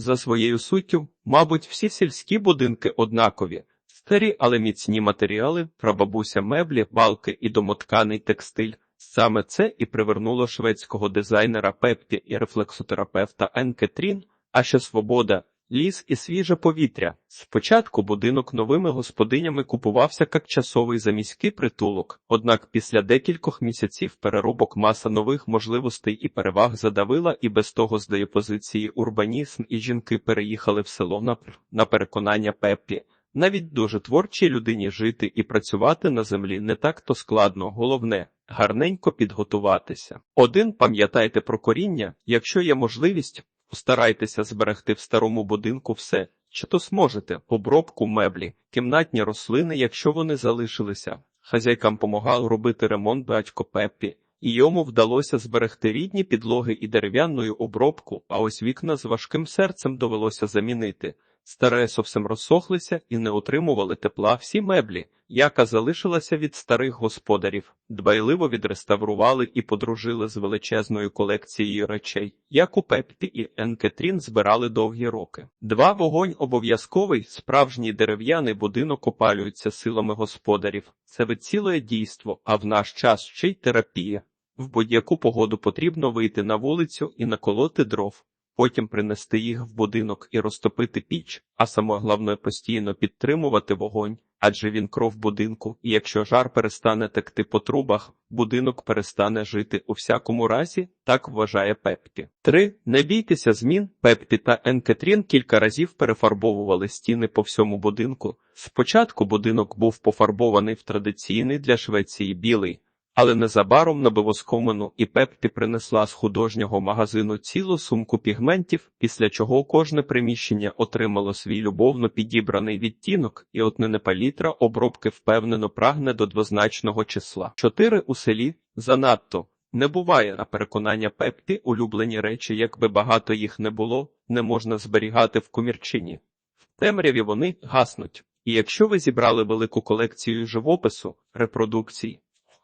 За своєю суттю, мабуть, всі сільські будинки однакові. Старі, але міцні матеріали, прабабуся меблі, балки і домотканий текстиль. Саме це і привернуло шведського дизайнера Пеппі і рефлексотерапевта Енке Трін, а ще свобода, ліс і свіже повітря. Спочатку будинок новими господинями купувався як часовий заміський притулок, однак після декількох місяців переробок маса нових можливостей і переваг задавила, і без того здає позиції урбанізм, і жінки переїхали в село на, на переконання Пеппі. Навіть дуже творчій людині жити і працювати на землі не так то складно, головне гарненько підготуватися. Один пам'ятайте про коріння, якщо є можливість, постарайтеся зберегти в старому будинку все, що то зможете, обробку меблі, кімнатні рослини, якщо вони залишилися. Хазяйкам помагав робити ремонт батько Пеппі, і йому вдалося зберегти рідні підлоги і дерев'яну обробку, а ось вікна з важким серцем довелося замінити. Старе зовсім розсохлися і не отримували тепла всі меблі, яка залишилася від старих господарів, дбайливо відреставрували і подружили з величезною колекцією речей, як у Пеппі і Енкетрін збирали довгі роки. Два вогонь обов'язковий, справжній дерев'яний будинок опалюється силами господарів. Це вицілує дійство, а в наш час ще й терапія. В будь-яку погоду потрібно вийти на вулицю і наколоти дров потім принести їх в будинок і розтопити піч, а саме головне постійно підтримувати вогонь, адже він кров будинку, і якщо жар перестане текти по трубах, будинок перестане жити у всякому разі, так вважає Пеппі. 3. Не бійтеся змін. Пеппі та Енкетрін кілька разів перефарбовували стіни по всьому будинку. Спочатку будинок був пофарбований в традиційний для Швеції білий. Але незабаром на Бивоскомину і Пеппі принесла з художнього магазину цілу сумку пігментів, після чого кожне приміщення отримало свій любовно підібраний відтінок, і от не палітра обробки впевнено прагне до двозначного числа. Чотири у селі занадто. Не буває на переконання Пеппі улюблені речі, якби багато їх не було, не можна зберігати в комірчині. В темряві вони гаснуть. І якщо ви зібрали велику колекцію живопису, репродукцій,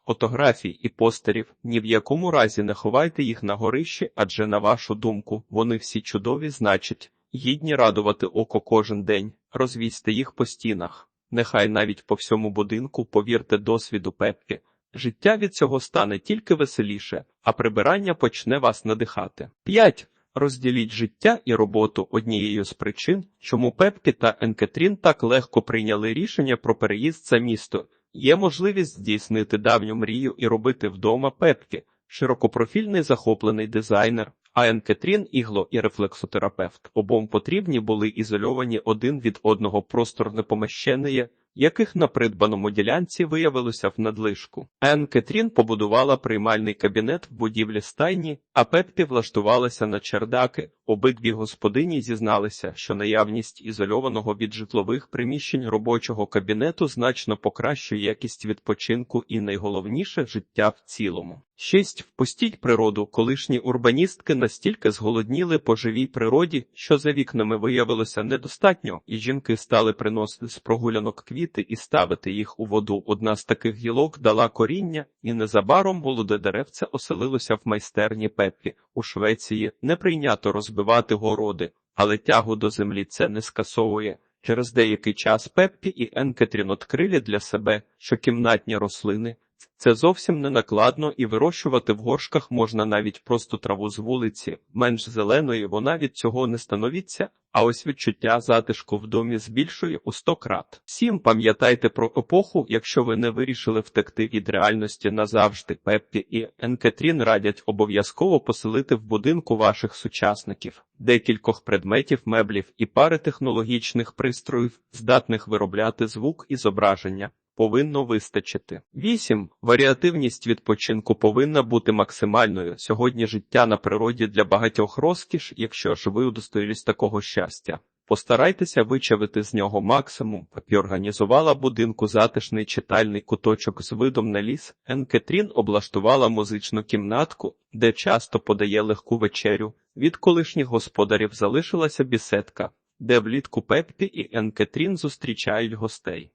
фотографій і постерів, ні в якому разі не ховайте їх на горищі, адже, на вашу думку, вони всі чудові, значить, гідні радувати око кожен день, розвісьте їх по стінах. Нехай навіть по всьому будинку повірте досвіду Пеппі. Життя від цього стане тільки веселіше, а прибирання почне вас надихати. 5. Розділіть життя і роботу однією з причин, чому Пеппі та Енкетрін так легко прийняли рішення про переїзд за місто. Є можливість здійснити давню мрію і робити вдома Пеппі, широкопрофільний захоплений дизайнер, а Енкетрін ігло і рефлексотерапевт. Обом потрібні були ізольовані один від одного просторне помещення, яких на придбаному ділянці виявилося в надлишку. Ен Кетрін побудувала приймальний кабінет в будівлі стайні, а Пеппі влаштувалася на чердаки. Обидві господині зізналися, що наявність ізольованого від житлових приміщень робочого кабінету значно покращує якість відпочинку і найголовніше життя в цілому. 6. Впустіть природу. Колишні урбаністки настільки зголодніли по живій природі, що за вікнами виявилося недостатньо, і жінки стали приносити з прогулянок квіти і ставити їх у воду. Одна з таких гілок дала коріння, і незабаром молоде деревце оселилося в майстерні Пеппі. У Швеції не прийнято розбивати городи, але тягу до землі це не скасовує. Через деякий час Пеппі і Енкетрін відкрили для себе, що кімнатні рослини це зовсім не накладно і вирощувати в горшках можна навіть просто траву з вулиці, менш зеленої вона від цього не становиться, а ось відчуття затишку в домі збільшує у сто крат. Всім пам'ятайте про епоху, якщо ви не вирішили втекти від реальності назавжди. Пеппі і Енкетрін радять обов'язково поселити в будинку ваших сучасників, декількох предметів, меблів і пари технологічних пристроїв, здатних виробляти звук і зображення повинно вистачити. 8. Варіативність відпочинку повинна бути максимальною. Сьогодні життя на природі для багатьох розкіш, якщо ж ви удостоїлись такого щастя. Постарайтеся вичавити з нього максимум, Папі організувала будинку затишний читальний куточок з видом на ліс. Енкетрін облаштувала музичну кімнатку, де часто подає легку вечерю. Від колишніх господарів залишилася бісетка, де влітку Пеппі і Енкетрін зустрічають гостей.